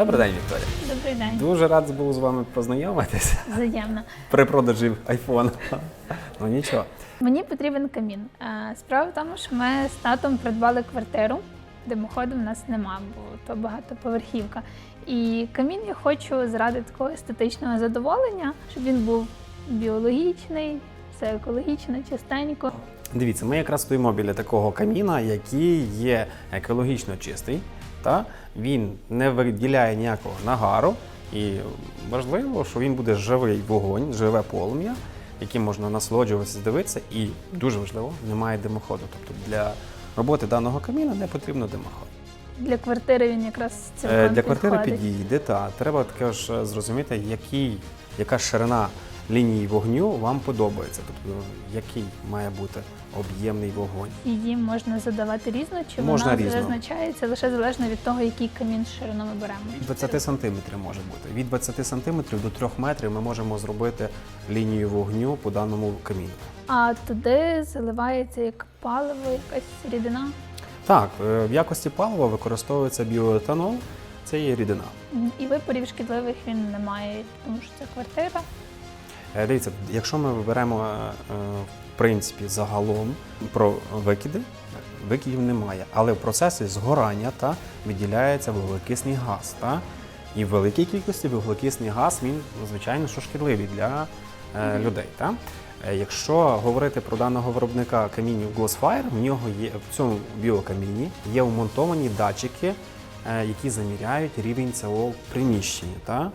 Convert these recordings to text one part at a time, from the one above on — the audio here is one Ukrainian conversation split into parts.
Добрий день, Вікторія. Добрий день. Дуже радий був з вами познайомитися Взаємно. при продажі айфона. Ну нічого. Мені потрібен камін. Справа в тому, що ми з татом придбали квартиру, димоходу в нас нема, бо то багатоповерхівка. І камін я хочу заради такого естетичного задоволення, щоб він був біологічний, все екологічно, чистенько. Дивіться, ми якраз стоїмо біля такого каміна, який є екологічно чистий. Та? Він не виділяє ніякого нагару. І важливо, що він буде живий вогонь, живе полум'я, яким можна насолоджуватися, дивитися. І дуже важливо, немає димоходу. Тобто для роботи даного каміна не потрібно димоход. Для квартири він якраз цілком Е, Для квартири підходить. підійде, та треба також е, зрозуміти, який, яка ширина лінії вогню вам подобається, тобто який має бути об'ємний вогонь. Її можна задавати різно, чи Можна вона різно. визначається лише залежно від того, який камін ширину ми беремо. Від 20 сантиметрів може бути. Від 20 сантиметрів до 3 метрів ми можемо зробити лінію вогню по даному каміну. А туди заливається як паливо, якась рідина. Так, е, в якості палива використовується біоетанол, це є рідина. І випарів шкідливих він не має, тому що це квартира. Е, Дивіться, якщо ми беремо е, е, в принципі загалом про викиди, викидів немає, але в процесі згорання та виділяється вуглекисний газ. Та? І в великій кількості вуглекисний газ він звичайно що шкідливий для е, людей. Та? Якщо говорити про даного виробника камінів Glossfire, в нього є в цьому біокаміні є вмонтовані датчики, які заміряють рівень СО в приміщенні. Та?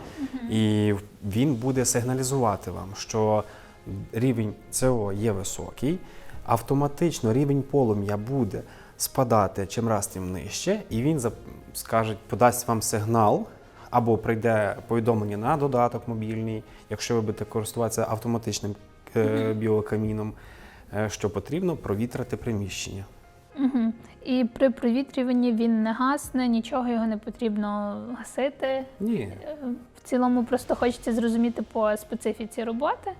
І він буде сигналізувати вам, що рівень СО є високий, автоматично рівень полум'я буде спадати чим раз тим нижче, і він скаже, подасть вам сигнал. Або прийде повідомлення на додаток мобільний, якщо ви будете користуватися автоматичним е, біокаміном, е, що потрібно провітрити приміщення. Угу. І при провітрюванні він не гасне, нічого його не потрібно гасити. Ні, Е, В цілому просто хочеться зрозуміти по специфіці роботи.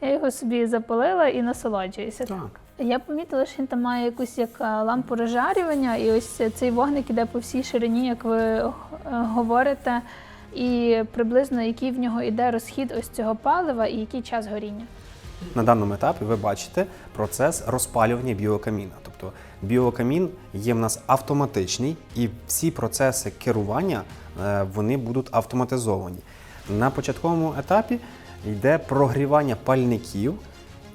Я його собі запалила і насолоджуюся. так. Я помітила, що він там має якусь як е, лампу розжарювання, і ось цей вогник іде по всій ширині, як ви е, говорите, і приблизно який в нього йде розхід ось цього палива і який час горіння. На даному етапі ви бачите процес розпалювання біокаміна. Тобто біокамін є в нас автоматичний, і всі процеси керування е, вони будуть автоматизовані. На початковому етапі йде прогрівання пальників,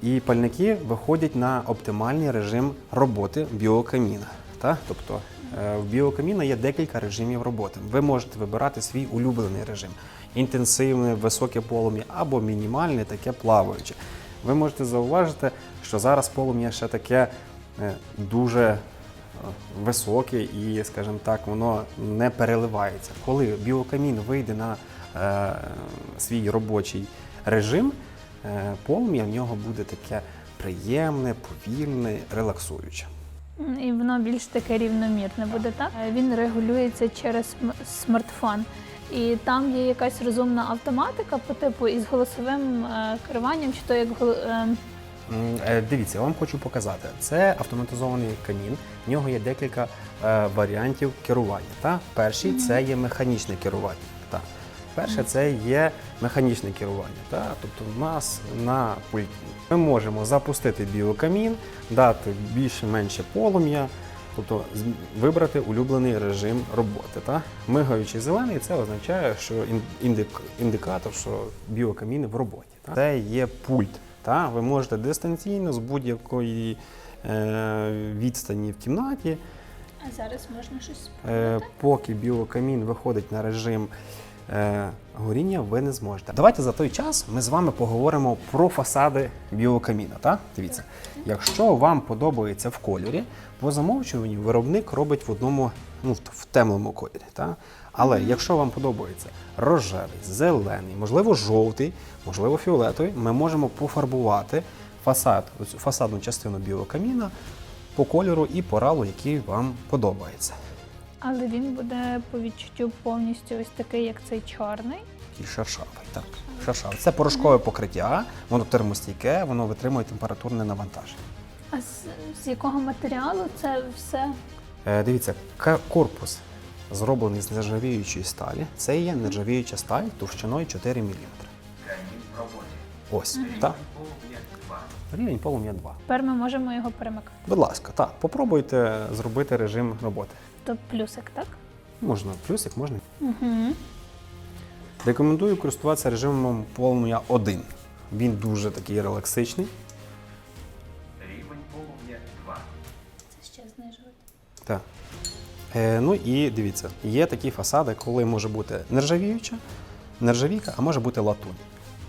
і пальники виходять на оптимальний режим роботи біокаміна. Та? Тобто е, в біокаміна є декілька режимів роботи. Ви можете вибирати свій улюблений режим: інтенсивне, високе полум'я або мінімальне, таке плаваюче. Ви можете зауважити, що зараз полум'я ще таке дуже е, високе і, скажімо так, воно не переливається. Коли біокамін вийде на е, свій робочий режим, е, полум'я в нього буде таке приємне, повільне, релаксуюче. І воно більш таке рівномірне буде так. Е, Він регулюється через смартфон. І там є якась розумна автоматика по типу із голосовим е, керуванням, чи то як гол- е, М, е, Дивіться, я вам хочу показати. Це автоматизований камін. В нього є декілька е, варіантів керування. Та? Перший це є механічне керування. Та? Перше це є механічне керування. Та? Тобто в нас на пульті ми можемо запустити біокамін, дати більше-менше полум'я, тобто вибрати улюблений режим роботи. Та? Мигаючий зелений це означає, що ін- індик- індикатор, що біокамін в роботі. Та? Це є пульт. Та? Ви можете дистанційно з будь-якої е, відстані в кімнаті А зараз можна щось Е, поки біокамін виходить на режим е, горіння, ви не зможете. Давайте за той час ми з вами поговоримо про фасади біокаміна. Так? Дивіться, якщо вам подобається в кольорі, по замовчуванню виробник робить в одному, ну, в- темному кольорі. Так? Але якщо вам подобається рожевий, зелений, можливо, жовтий, можливо, фіолетовий, ми можемо пофарбувати фасад, фасадну частину біокаміна по кольору і поралу, який вам подобається. Але він буде по відчуттю повністю ось такий, як цей чорний. І шершавий, так. Шершавий. Це порошкове покриття, воно термостійке, воно витримує температурне навантаження. А з, з якого матеріалу це все? Е, дивіться, корпус зроблений з нержавіючої сталі. Це є нержавіюча сталь товщиною 4 мм. Ось, так. Рівень полум'я 2. Тепер ми можемо його перемикати. Будь ласка, так, попробуйте зробити режим роботи. То плюсик, так? Можна плюсик, можна. Угу. Рекомендую користуватися режимом полум'я 1. Він дуже такий релаксичний. Рівень полум'я 2. Це ще знижувати. Так. Е, ну і дивіться, є такі фасади, коли може бути нержавіюча, нержавійка, а може бути латунь.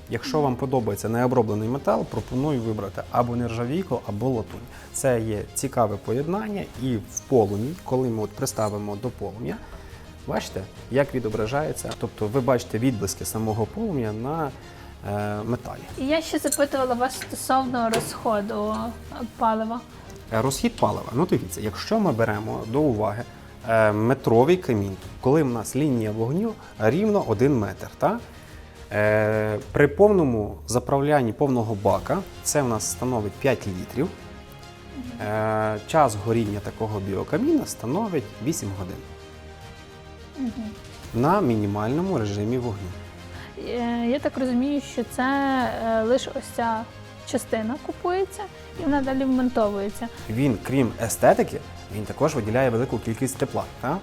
Якщо вам подобається необроблений метал, пропоную вибрати або нержавійку, або латунь. Це є цікаве поєднання, і в полум'ї, коли ми от приставимо до полум'я, бачите, як відображається. Тобто ви бачите відблиски самого полум'я на е, металі. Я ще запитувала вас стосовно розходу е, палива. Е, Розхід палива. Ну дивіться, якщо ми беремо до уваги метровий камін, коли в нас лінія вогню рівно 1 метр. Та? Е, при повному заправлянні повного бака це в нас становить 5 літрів. Е, час горіння такого біокаміна становить 8 годин на мінімальному режимі вогню. Е, Я так розумію, що це лише ось ця частина купується і вона далі вмонтовується. Він, крім естетики, він також виділяє велику кількість тепла. Та?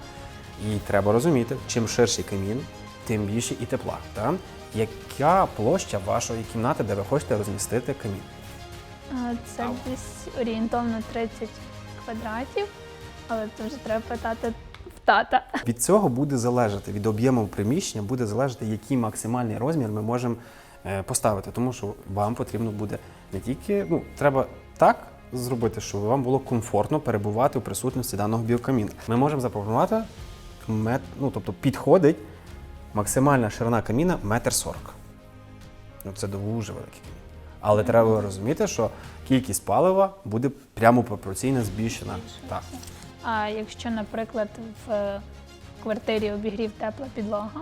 І треба розуміти, чим ширший камін, тим більше і тепла. Та? Яка площа вашої кімнати, де ви хочете розмістити камін? Це десь орієнтовно 30 квадратів, але це вже треба питати в тата. Від цього буде залежати, від об'єму приміщення буде залежати, який максимальний розмір ми можемо е, поставити. Тому що вам потрібно буде не тільки, ну, треба так зробити, щоб вам було комфортно перебувати у присутності даного біокаміна. Ми можемо запропонувати ну, тобто підходить максимальна ширина каміна метр сорок. Ну, це дуже великий камін. Але треба розуміти, що кількість палива буде прямо пропорційно збільшена. Так. А якщо, наприклад, в е, квартирі обігрів тепла підлога,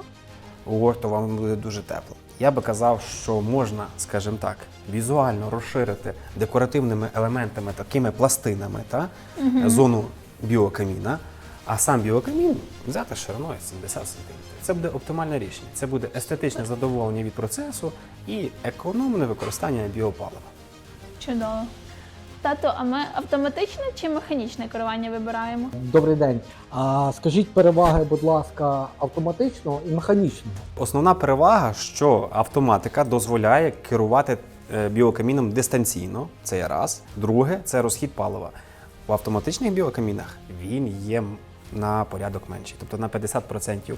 О, то вам буде дуже тепло. Я би казав, що можна, скажімо так, візуально розширити декоративними елементами, такими пластинами, та, зону біокаміна, а сам біокамін взяти шириною 70 см. Це буде оптимальне рішення. Це буде естетичне задоволення від процесу і економне використання біопалива. чудово. Тато, а ми автоматичне чи механічне керування вибираємо? Добрий день. А скажіть переваги, будь ласка, автоматичного і механічного. Основна перевага, що автоматика дозволяє керувати е, біокаміном дистанційно. Це є раз. Друге це розхід палива. В автоматичних біокамінах він є на порядок менший, тобто на 50%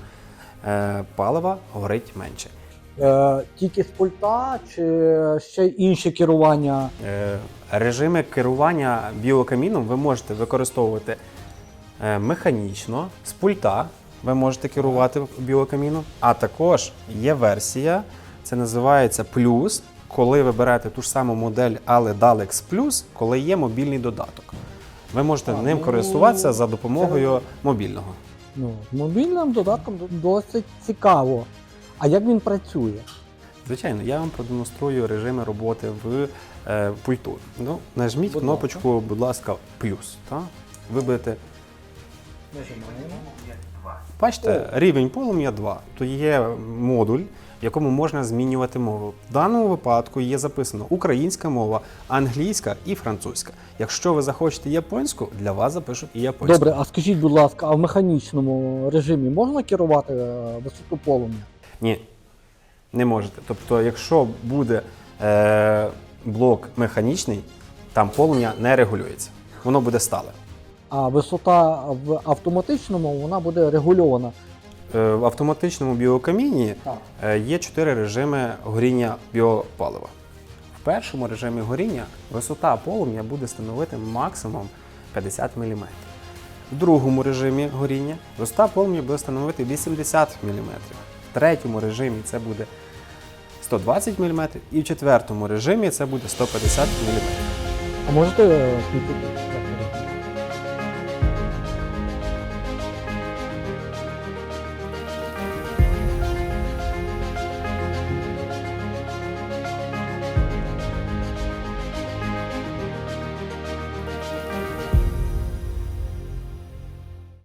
е, палива горить менше. Е, тільки з пульта чи ще інші керування? Е, Режими керування біокаміном ви можете використовувати е, механічно, з пульта ви можете керувати біокаміном, а також є версія, це називається плюс, коли ви берете ту ж саму модель, але Dalex Plus, коли є мобільний додаток. Ви можете А, ним ну, користуватися за допомогою мобільного. Ну, мобільним додатком досить цікаво. А як він працює? Звичайно, я вам продемонструю режими роботи в е, пульту. Ну, нажміть Будь кнопочку, будь ласка, плюс. Та? Ви Бачите, рівень полум'я 2. То є модуль, в якому можна змінювати мову. В даному випадку є записано українська мова, англійська і французька. Якщо ви захочете японську, для вас запишуть і японську. Добре, а скажіть, будь ласка, а в механічному режимі можна керувати е, висоту полум'я? Ні, не можете. Тобто, якщо буде е, блок механічний, там полум'я не регулюється. Воно буде стале. А висота в автоматичному вона буде регульована. Е, в автоматичному біокаміні Так. Е, Є чотири режими горіння біопалива. В першому режимі горіння висота полум'я буде становити максимум 50 мм. В другому режимі горіння висота полум'я буде становити 80 мм. В третьому режимі це буде 120 мм, і в четвертому режимі це буде 150 мм. А можете е?